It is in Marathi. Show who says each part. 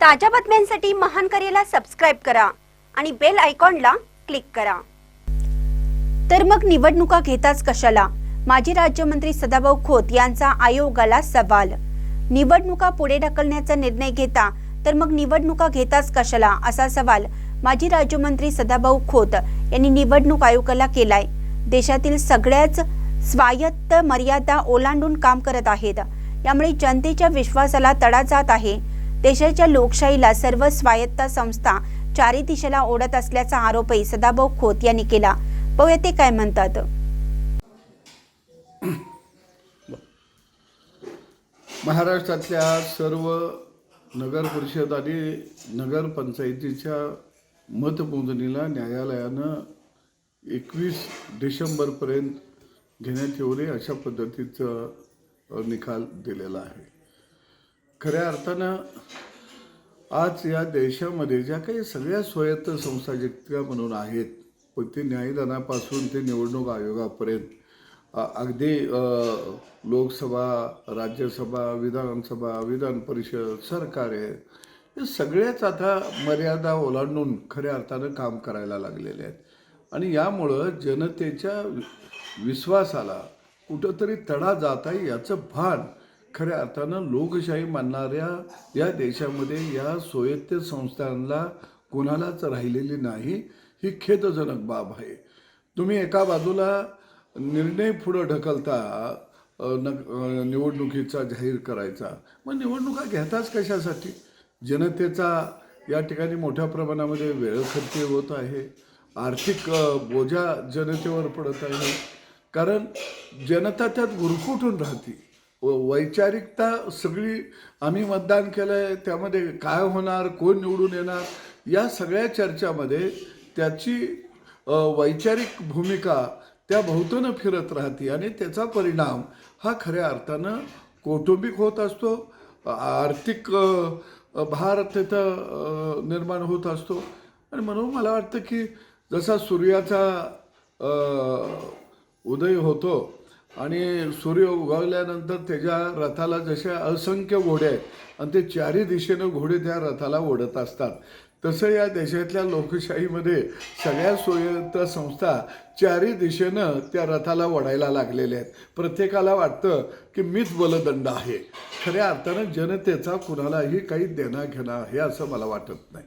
Speaker 1: ताज्या बातम्यांसाठी महान करेला सबस्क्राईब करा आणि बेल आयकॉनला क्लिक करा. तर मग निवडणुका घेताच कशाला? माजी राज्यमंत्री सदाभाऊ खोत यांचा आयोगाला सवाल. निवडणुका पुढे ढकलण्याचा निर्णय घेता तर मग निवडणुका घेताच कशाला? असा सवाल माजी राज्यमंत्री सदाभाऊ खोत यांनी निवडणूक आयोगाला केलाय. देशातील सगळ्याच स्वायत्त मर्यादा ओलांडून काम करत आहेत. यामुळे जनतेच्या विश्वासाला तडा जात आहे. देशाच्या लोकशाहीला सर्व स्वायत्त संस्था चारी दिशेला ओढत असल्याचा आरोपही सदाभाऊ खोत यांनी केला. पाहूया ते काय म्हणतात.
Speaker 2: महाराष्ट्रातल्या सर्व नगर परिषद आणि नगरपंचायतीच्या मतमोजणीला न्यायालयानं एकवीस डिसेंबरपर्यंत घेण्यात येऊ नये अशा पद्धतीचं निकाल दिलेला आहे. खऱ्या अर्थानं आज या देशामध्ये ज्या काही सगळ्या स्वायत्त संस्था जितक्या म्हणून आहेत पण ते न्यायदानापासून ते निवडणूक आयोगापर्यंत अगदी लोकसभा राज्यसभा विधानसभा विधान परिषद सरकार आहे हे सगळेच आता मर्यादा ओलांडून खऱ्या अर्थानं काम करायला लागलेले आहेत. आणि यामुळं जनतेच्या विश्वासाला कुठंतरी तडा जात आहे याचं भान खऱ्या अर्थानं लोकशाही मानणाऱ्या या देशामध्ये या स्वायत्त संस्थांना कोणालाच राहिलेली नाही ही खेदजनक बाब आहे. तुम्ही एका बाजूला निर्णय पुढं ढकलता न निवडणुकीचा जाहीर करायचा. मग निवडणुका घेताच कशासाठी? जनतेचा या ठिकाणी मोठ्या प्रमाणामध्ये वेळ खर्च होत आहे. आर्थिक बोजा जनतेवर पडत आहे. कारण जनता त्यात गुरफुटून राहते. वैचारिकता सगळी आम्ही मतदान केलं आहे त्यामध्ये काय होणार कोण निवडून येणार या सगळ्या चर्चामध्ये त्याची वैचारिक भूमिका त्या भोवतनं फिरत राहते आणि त्याचा परिणाम हा खऱ्या अर्थानं कौटुंबिक होत असतो. आर्थिक भार तिथं निर्माण होत असतो. आणि म्हणून मला वाटतं की जसा सूर्याचा उदय होतो आणि सूर्य उगवल्यानंतर त्याच्या रथाला जशा असंख्य घोडे आहेत आणि ते चारी दिशेनं घोडे त्या रथाला ओढत असतात. तसं या देशातल्या लोकशाहीमध्ये सगळ्या स्वायत्त संस्था चारी दिशेनं त्या रथाला ओढायला लागलेल्या आहेत. प्रत्येकाला वाटतं की मीच बलदंड आहे. खऱ्या अर्थानं जनतेचा कुणालाही काही देणं घेणं आहे असं मला वाटत नाही.